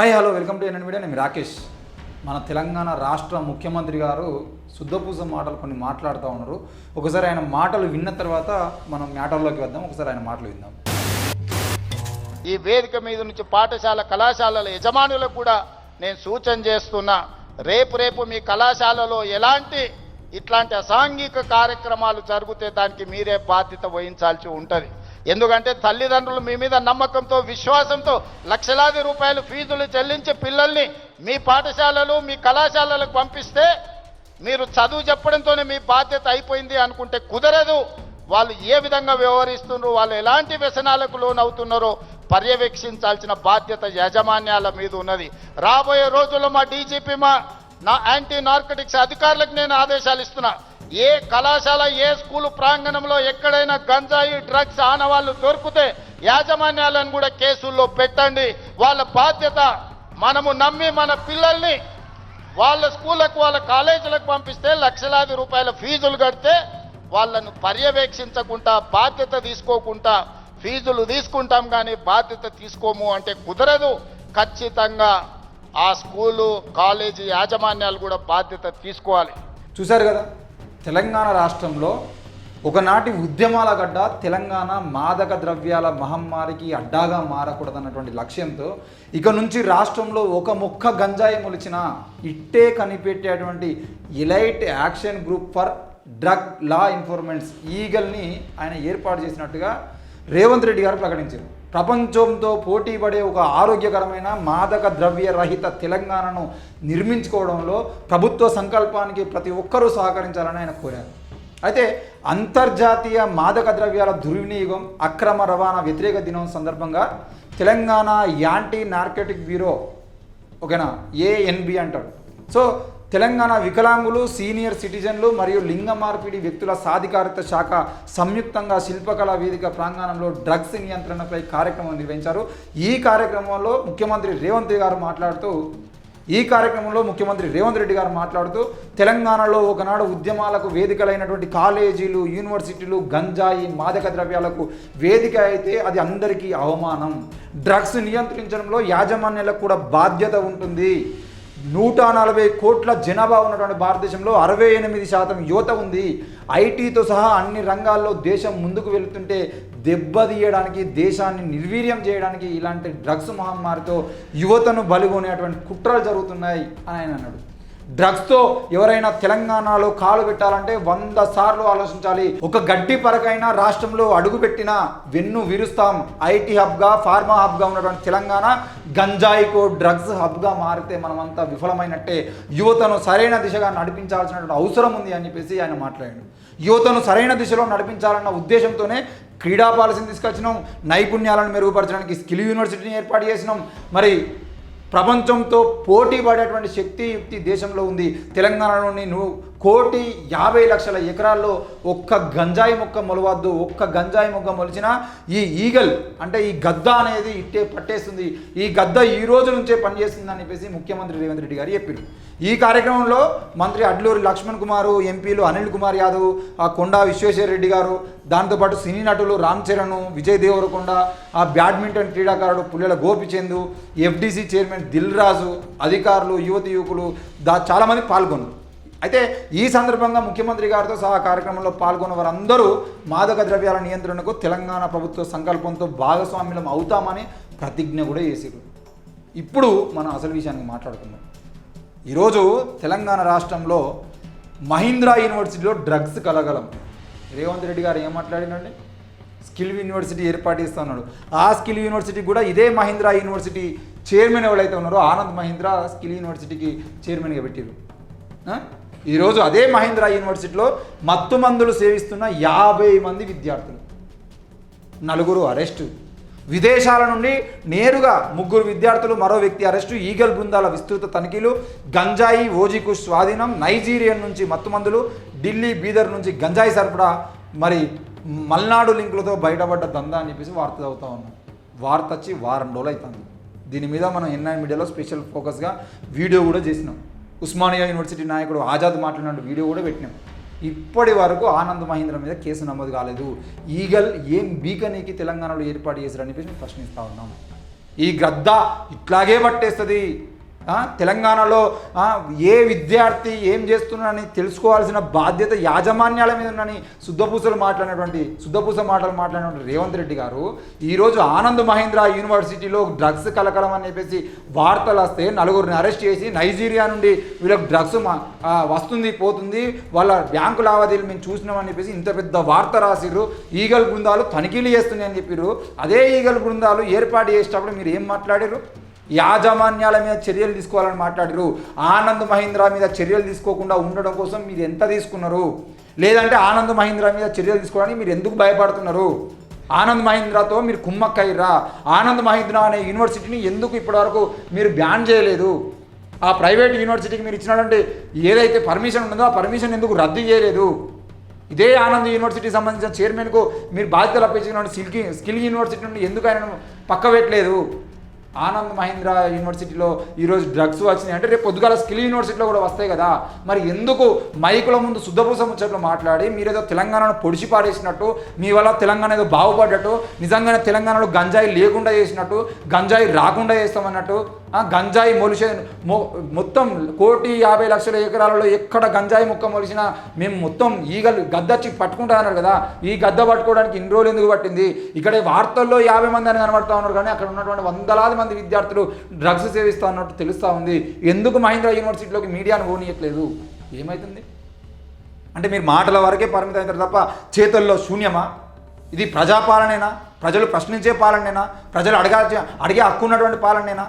Hi hello welcome to NN media నేను రాకేష్. మన తెలంగాణ రాష్ట్ర ముఖ్యమంత్రి గారు శుద్ధపూజ మాటలు కొన్ని మాట్లాడుతూ ఉన్నారు. ఒకసారి ఆయన మాటలు విన్న తర్వాత మనం మ్యాటర్లోకి వద్దాం ఒకసారి ఆయన మాటలు విందాం. ఈ వేదిక మీద నుంచి పాఠశాల కళాశాలల యజమానులకు కూడా నేను సూచన చేస్తున్నా రేపు రేపు మీ కళాశాలలో ఎలాంటి ఇట్లాంటి అసాంఘిక కార్యక్రమాలు జరిగితే దానికి మీరే బాధ్యత వహించాల్సి ఉంటుంది. ఎందుకంటే తల్లిదండ్రులు మీ మీద నమ్మకంతో విశ్వాసంతో లక్షలాది రూపాయలు ఫీజులు చెల్లించి పిల్లల్ని మీ పాఠశాలలు మీ కళాశాలలకు పంపిస్తే మీరు చదువు చెప్పడంతోనే మీ బాధ్యత అయిపోయింది అనుకుంటే కుదరదు. వాళ్ళు ఏ విధంగా వ్యవహరిస్తున్నారు వాళ్ళు ఎలాంటి వ్యసనాలకు లోనవుతున్నారో పర్యవేక్షించాల్సిన బాధ్యత యాజమాన్యాల మీద ఉన్నది. రాబోయే రోజుల్లో మా డీజీపీ మా నా యాంటీ నార్కటిక్స్ అధికారులకు నేను ఆదేశాలు ఇస్తున్నా. ఏ కళాశాల ఏ స్కూలు ప్రాంగణంలో ఎక్కడైనా గంజాయి డ్రగ్స్ ఆనవాళ్ళు దొరికితే యాజమాన్యాలను కూడా కేసుల్లో పెట్టండి. వాళ్ళ బాధ్యత మనము నమ్మి మన పిల్లల్ని వాళ్ళ స్కూళ్ళకు వాళ్ళ కాలేజీలకు పంపిస్తే లక్షలాది రూపాయల ఫీజులు కడితే వాళ్ళను పర్యవేక్షించకుండా బాధ్యత తీసుకోకుండా ఫీజులు తీసుకుంటాం కానీ బాధ్యత తీసుకోము అంటే కుదరదు. ఖచ్చితంగా ఆ స్కూలు కాలేజీ యాజమాన్యాలు కూడా బాధ్యత తీసుకోవాలి. చూశారు కదా? తెలంగాణ రాష్ట్రంలో ఒకనాటి ఉద్యమాల గడ్డ తెలంగాణ మాదక ద్రవ్యాల మహమ్మారికి అడ్డాగా మారకూడదన్నటువంటి లక్ష్యంతో ఇక నుంచి రాష్ట్రంలో ఒక ముక్క గంజాయి మొలిచిన ఇట్టే కనిపెట్టేటువంటి elite action group for drug law informants ఈగల్ని ఆయన ఏర్పాటు చేసినట్టుగా రేవంత్ రెడ్డి గారు ప్రకటించారు. ప్రపంచంతో పోటీ పడే ఒక ఆరోగ్యకరమైన మాదక ద్రవ్య రహిత తెలంగాణను నిర్మించుకోవడంలో ప్రభుత్వ సంకల్పానికి ప్రతి ఒక్కరూ సహకరించాలని ఆయన కోరారు. అయితే అంతర్జాతీయ మాదక ద్రవ్యాల దుర్వినియోగం అక్రమ రవాణా వ్యతిరేక దినం సందర్భంగా తెలంగాణ యాంటీ నార్కెటిక్ బ్యూరో ఓకేనా ఏఎన్బి అంటారు సో తెలంగాణ వికలాంగులు సీనియర్ సిటిజన్లు మరియు లింగ మార్పిడి వ్యక్తుల సాధికారత శాఖ సంయుక్తంగా శిల్పకళా వేదిక ప్రాంగణంలో డ్రగ్స్ నియంత్రణపై కార్యక్రమం నిర్వహించారు. ఈ కార్యక్రమంలో ముఖ్యమంత్రి రేవంత్ గారు మాట్లాడుతూ ఈ కార్యక్రమంలో ముఖ్యమంత్రి రేవంత్ రెడ్డి గారు మాట్లాడుతూ తెలంగాణలో ఒకనాడు ఉద్యమాలకు వేదికలైనటువంటి కాలేజీలు యూనివర్సిటీలు గంజాయి మాదక ద్రవ్యాలకు వేదిక అయితే అది అందరికీ అవమానం. డ్రగ్స్ నియంత్రించడంలో యాజమాన్యాలకు కూడా బాధ్యత ఉంటుంది. నూట నలభై కోట్ల జనాభా ఉన్నటువంటి భారతదేశంలో అరవై ఎనిమిది శాతం యువత ఉంది. ఐటీతో సహా అన్ని రంగాల్లో దేశం ముందుకు వెళుతుంటే దెబ్బతీయడానికి దేశాన్ని నిర్వీర్యం చేయడానికి ఇలాంటి డ్రగ్స్ మహమ్మారితో యువతను బలిగొనేటువంటి కుట్రలు జరుగుతున్నాయి అని ఆయన అన్నాడు. డ్రగ్స్తో ఎవరైనా తెలంగాణలో కాలు పెట్టాలంటే వంద సార్లు ఆలోచించాలి. ఒక గడ్డి పరకైనా రాష్ట్రంలో అడుగుపెట్టిన వెన్ను విరుస్తాం. ఐటీ హబ్గా ఫార్మా హబ్గా ఉన్నటువంటి తెలంగాణ గంజాయికో డ్రగ్స్ హబ్గా మారితే మనమంతా విఫలమైనట్టే. యువతను సరైన దిశగా నడిపించాల్సినటువంటి అవసరం ఉంది అని చెప్పేసి ఆయన మాట్లాడాడు. యువతను సరైన దిశలో నడిపించాలన్న ఉద్దేశంతోనే క్రీడా పాలసీని తీసుకొచ్చినాం. నైపుణ్యాలను మెరుగుపరచడానికి స్కిల్ యూనివర్సిటీని ఏర్పాటు చేసినాం. మరి ప్రపంచంతో పోటీ పడేటువంటి శక్తి యుక్తి దేశంలో ఉంది. తెలంగాణలోని నువ్వు కోటి యాభై లక్షల ఎకరాల్లో ఒక్క గంజాయి మొక్క మొలవద్దు ఒక్క గంజాయి మొక్క మొలిచినా ఈ ఈగల్ అంటే ఈ గద్ద అనేది ఇట్టే పట్టేస్తుంది. ఈ గద్ద ఈ రోజు నుంచే పనిచేస్తుంది అని చెప్పేసి ముఖ్యమంత్రి రేవంత్ రెడ్డి గారు చెప్పారు ఈ కార్యక్రమంలో మంత్రి అడ్లూరి లక్ష్మణ్ కుమారు ఎంపీలు అనిల్ కుమార్ యాదవ్ ఆ కొండా విశ్వేశ్వర రెడ్డి గారు దాంతోపాటు సినీ నటులు రామ్ చరణ్ విజయ్ దేవరకొండ ఆ బ్యాడ్మింటన్ క్రీడాకారుడు పుల్లెల గోపిచందు ఎఫ్డీసీ చైర్మన్ దిల్ రాజు అధికారులు యువతి యువకులు దా చాలామంది పాల్గొన్నారు. అయితే ఈ సందర్భంగా ముఖ్యమంత్రి గారితో సహా కార్యక్రమంలో పాల్గొన్న వారందరూ మాదక ద్రవ్యాల నియంత్రణకు తెలంగాణ ప్రభుత్వ సంకల్పంతో భాగస్వామ్యం అవుతామని ప్రతిజ్ఞ కూడా చేసారు ఇప్పుడు మనం అసలు విషయానికి మాట్లాడుకుందాం. ఈరోజు తెలంగాణ రాష్ట్రంలో మహీంద్రా యూనివర్సిటీలో డ్రగ్స్ కలగలం. రేవంత్ రెడ్డి గారు ఏం మాట్లాడినండి స్కిల్ యూనివర్సిటీ ఏర్పాటు చేస్తున్నాడు ఆ స్కిల్ యూనివర్సిటీ కూడా ఇదే మహీంద్రా యూనివర్సిటీ చైర్మన్ ఎవరైతే ఉన్నారో ఆనంద్ మహీంద్రా స్కిల్ యూనివర్సిటీకి చైర్మన్గా పెట్టారు ఈరోజు అదే మహేంద్ర యూనివర్సిటీలో మత్తు మందులు సేవిస్తున్న యాభై మంది విద్యార్థులు. నలుగురు అరెస్టు. విదేశాల నుండి నేరుగా ముగ్గురు విద్యార్థులు మరో వ్యక్తి అరెస్టు. ఈగల్ బృందాల విస్తృత తనిఖీలు. గంజాయి ఓజికు స్వాధీనం. నైజీరియన్ నుంచి మత్తుమందులు ఢిల్లీ బీదర్ నుంచి గంజాయి సరఫరా. మరి మల్నాడు లింకులతో బయటపడ్డ దందా అని చెప్పేసి వార్త చదువుతూ ఉన్నాం. వార్త వచ్చి వారం రోజులు అవుతుంది. దీని మీద మనం ఎన్ఐ మీడియాలో స్పెషల్ ఫోకస్గా వీడియో కూడా చేసినాం. ఉస్మానియా యూనివర్సిటీ నాయకుడు ఆజాద్ మాట్లాడిన వీడియో కూడా పెట్టినాం. ఇప్పటి వరకు ఆనంద్ మహీంద్ర మీద కేసు నమోదు కాలేదు. ఈగల్ ఏం బీకనీకి తెలంగాణలో ఏర్పాటు చేశారని చెప్పేసి మేము ప్రశ్నిస్తూ ఉన్నాం. ఈ గ్రద్ద ఇట్లాగే పట్టేస్తుంది. తెలంగాణలో ఏ విద్యార్థి ఏం చేస్తున్నానని తెలుసుకోవాల్సిన బాధ్యత యాజమాన్యాల మీద ఉందని శుద్ధపూసలు మాట్లాడినటువంటి శుద్ధపూస మాటలు మాట్లాడినటువంటి రేవంత్ రెడ్డి గారు ఈరోజు ఆనంద్ మహేంద్ర యూనివర్సిటీలో డ్రగ్స్ కలకలం అని చెప్పేసి వార్తలు వస్తే నలుగురిని అరెస్ట్ చేసి నైజీరియా నుండి వీళ్ళకి డ్రగ్స్ మా- వస్తుంది పోతుంది వాళ్ళ బ్యాంకు లావాదేవీలు మేము చూసినామని చెప్పేసి ఇంత పెద్ద వార్త రాసిర్రు. ఈగల్ బృందాలు తనిఖీలు చేస్తున్నాయని చెప్పారు అదే ఈగల్ బృందాలు ఏర్పాటు చేసేటప్పుడు మీరు ఏం మాట్లాడారు యాజమాన్యాల మీద చర్యలు తీసుకోవాలని మాట్లాడారు. ఆనంద్ మహీంద్రా మీద చర్యలు తీసుకోకుండా ఉండడం కోసం మీరు ఎంత తీసుకున్నారు? లేదంటే ఆనంద్ మహీంద్రా మీద చర్యలు తీసుకోవడానికి మీరు ఎందుకు భయపడుతున్నారు? ఆనంద్ మహీంద్రాతో మీరు కుమ్మక్కయ్యరా? ఆనంద్ మహీంద్రా అనే యూనివర్సిటీని ఎందుకు ఇప్పటివరకు మీరు బ్యాన్ చేయలేదు? ఆ ప్రైవేట్ యూనివర్సిటీకి మీరు ఇచ్చినటువంటి ఏదైతే పర్మిషన్ ఉందో ఆ పర్మిషన్ ఎందుకు రద్దు చేయలేదు? ఇదే ఆనంద్ యూనివర్సిటీకి సంబంధించిన చైర్మన్కు మీరు బాధ్యతలు అప్పించిన స్కిల్ స్కిల్ యూనివర్సిటీ నుండి ఎందుకు ఆయన పక్క పెట్టలేదు ఆనంద్ మహీంద్రా యూనివర్సిటీలో ఈరోజు డ్రగ్స్ వచ్చినాయి. అంటే రేపు పొద్దుగాల స్కిల్ యూనివర్సిటీలో కూడా వస్తాయి కదా. మరి ఎందుకు మైకుల ముందు శుద్ధపూస ముచ్చట్లు మాట్లాడి మీరేదో తెలంగాణను పొడిచి పాడేసినట్టు మీ వల్ల తెలంగాణ ఏదో బాగుపడ్డట్టు నిజంగానే తెలంగాణలో గంజాయి లేకుండా చేసినట్టు గంజాయి రాకుండా చేస్తామన్నట్టు గంజాయి మొలిసే మొ మొత్తం కోటి యాభై లక్షల ఎకరాలలో ఎక్కడ గంజాయి మొక్క మొలిసినా మేము మొత్తం ఈగలు గద్దచ్చి పట్టుకుంటా అన్నారు కదా. ఈ గద్ద పట్టుకోవడానికి ఇన్ని రోజులు ఎందుకు పట్టింది? ఇక్కడ వార్తల్లో యాభై మంది అని కనబడతా ఉన్నారు కానీ అక్కడ ఉన్నటువంటి వందలాది మంది విద్యార్థులు డ్రగ్స్ సేవిస్తా ఉన్నట్టు తెలుస్తూ ఉంది. ఎందుకు మహీంద్రా యూనివర్సిటీలోకి మీడియాను పోనీయట్లేదు? ఏమవుతుంది అంటే మీరు మాటల వరకే పరిమితం అవుతారు తప్ప చేతుల్లో శూన్యమా? ఇది ప్రజాపాలనేనా? ప్రజలు ప్రశ్నించే పాలనేనా ప్రజలు అడగా అడిగే హక్కు ఉన్నటువంటి పాలనేనా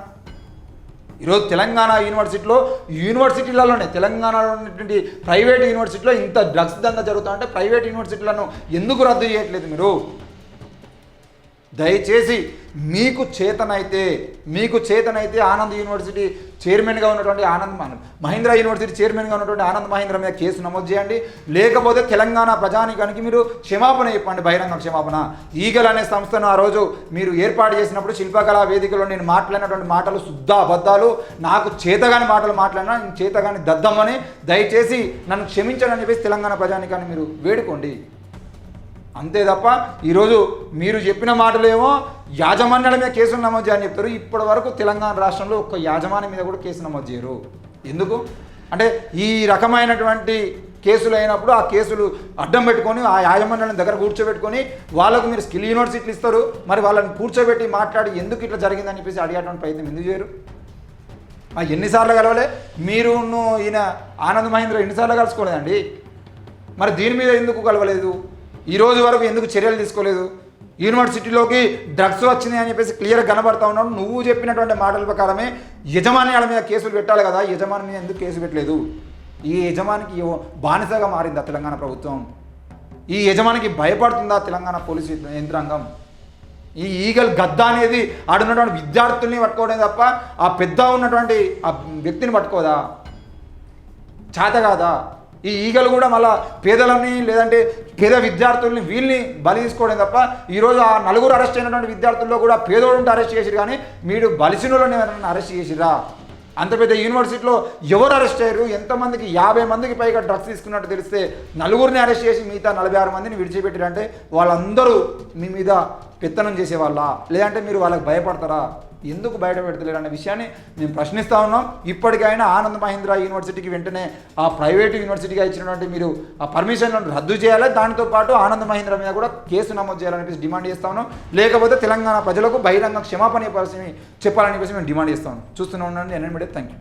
ఈరోజు తెలంగాణ యూనివర్సిటీలో యూనివర్సిటీలలోనే తెలంగాణలో ఉన్నటువంటి ప్రైవేట్ యూనివర్సిటీలో ఇంత డ్రగ్స్ దందా జరుగుతా ప్రైవేట్ యూనివర్సిటీలను ఎందుకు రద్దు చేయట్లేదు మీరు? దయచేసి మీకు చేతనైతే మీకు చేతనైతే ఆనంద్ యూనివర్సిటీ చైర్మన్గా ఉన్నటువంటి ఆనంద్ మహేంద్ర యూనివర్సిటీ చైర్మన్గా ఉన్నటువంటి ఆనంద్ మహీంద్ర మీద కేసు నమోదు చేయండి. లేకపోతే తెలంగాణ ప్రజానికానికి మీరు క్షమాపణ చెప్పండి బహిరంగ క్షమాపణ. ఈగల్ అనే సంస్థను ఆ రోజు మీరు ఏర్పాటు చేసినప్పుడు శిల్పకళా వేదికలో నేను మాట్లాడినటువంటి మాటలు శుద్ధ అబద్ధాలు. నాకు చేతగాని మాటలు మాట్లాడినా నేను చేతగాని దద్దమ్మని దయచేసి నన్ను క్షమించాలని చెప్పేసి తెలంగాణ ప్రజానికాన్ని మీరు వేడుకోండి. అంతే తప్ప ఈరోజు మీరు చెప్పిన మాటలేమో యాజమాన్యాల మీద కేసులు నమోదు చేయని చెప్తారు. ఇప్పటి వరకు తెలంగాణ రాష్ట్రంలో ఒక్క యాజమాన్యం మీద కూడా కేసు నమోదు చేయరు. ఎందుకు? అంటే ఈ రకమైనటువంటి కేసులు అయినప్పుడు ఆ కేసులు అడ్డం పెట్టుకొని ఆ యాజమాన్యాలను దగ్గర కూర్చోబెట్టుకొని వాళ్ళకు మీరు స్కిల్ యూనివర్సిటీలు ఇస్తారు. మరి వాళ్ళని కూర్చోబెట్టి మాట్లాడి ఎందుకు ఇట్లా జరిగిందని చెప్పేసి అడిగేటువంటి ప్రయత్నం ఎందుకు చేయరు? ఆ ఎన్నిసార్లు కలవలే? మీరు ఈయన ఆనంద్ మహేంద్ర ఎన్నిసార్లు కలుసుకోలేదండి? మరి దీని మీద ఎందుకు కలవలేదు? ఈ రోజు వరకు ఎందుకు చర్యలు తీసుకోలేదు? యూనివర్సిటీలోకి డ్రగ్స్ వచ్చింది అని చెప్పేసి క్లియర్గా కనబడతా ఉన్నాడు. నువ్వు చెప్పినటువంటి మాటల ప్రకారమే యజమాన్యాల మీద కేసులు పెట్టాలి కదా. యజమాని మీద ఎందుకు కేసు పెట్టలేదు? ఈ యజమానికి బానిసగా మారిందా తెలంగాణ ప్రభుత్వం? ఈ యజమానికి భయపడుతుందా తెలంగాణ పోలీసు యంత్రాంగం? ఈ ఈగల్ గద్ద అనేది ఆడున్నటువంటి విద్యార్థుల్ని పట్టుకోవడం తప్ప ఆ పెద్ద ఉన్నటువంటి ఆ వ్యక్తిని పట్టుకోదా? చేత కాదా? ఈ ఈగలు కూడా మళ్ళా పేదలని లేదంటే పేద విద్యార్థుల్ని వీళ్ళని బలి తీసుకోవడం తప్ప ఈరోజు ఆ నలుగురు అరెస్ట్ అయినటువంటి విద్యార్థుల్లో కూడా పేదోడుంటే అరెస్ట్ చేసిరు కానీ మీరు బలిసినోళ్ళని ఎవరైనా అరెస్ట్ చేసిరా అంత పెద్ద యూనివర్సిటీలో ఎవరు అరెస్ట్ అయ్యారు? ఎంతమందికి యాభై మందికి పైగా డ్రగ్స్ తీసుకున్నట్టు తెలిస్తే నలుగురిని అరెస్ట్ చేసి మిగతా నలభై ఆరు మందిని విడిచిపెట్టారంటే వాళ్ళందరూ మీ మీద పెత్తనం చేసేవాళ్ళ? లేదంటే మీరు వాళ్ళకి భయపడతారా? ఎందుకు బయట పెడతలేరు అనే విషయాన్ని మేము ప్రశ్నిస్తూ ఉన్నాం. ఇప్పటికైనా ఆనంద్ మహీంద్రా యూనివర్సిటీకి వెంటనే ఆ ప్రైవేట్ యూనివర్సిటీగా ఇచ్చినటువంటి మీరు ఆ పర్మిషన్లను రద్దు చేయాలి. దానితో పాటు ఆనంద్ మహీంద్రా మీద కూడా కేసు నమోదు చేయాలని డిమాండ్ చేస్తా ఉన్నాం. లేకపోతే తెలంగాణ ప్రజలకు బహిరంగ క్షమాపణ చెప్పాలని చెప్పేసి మేము డిమాండ్ చేస్తాం చూస్తూనే ఉండండి. NN media thank you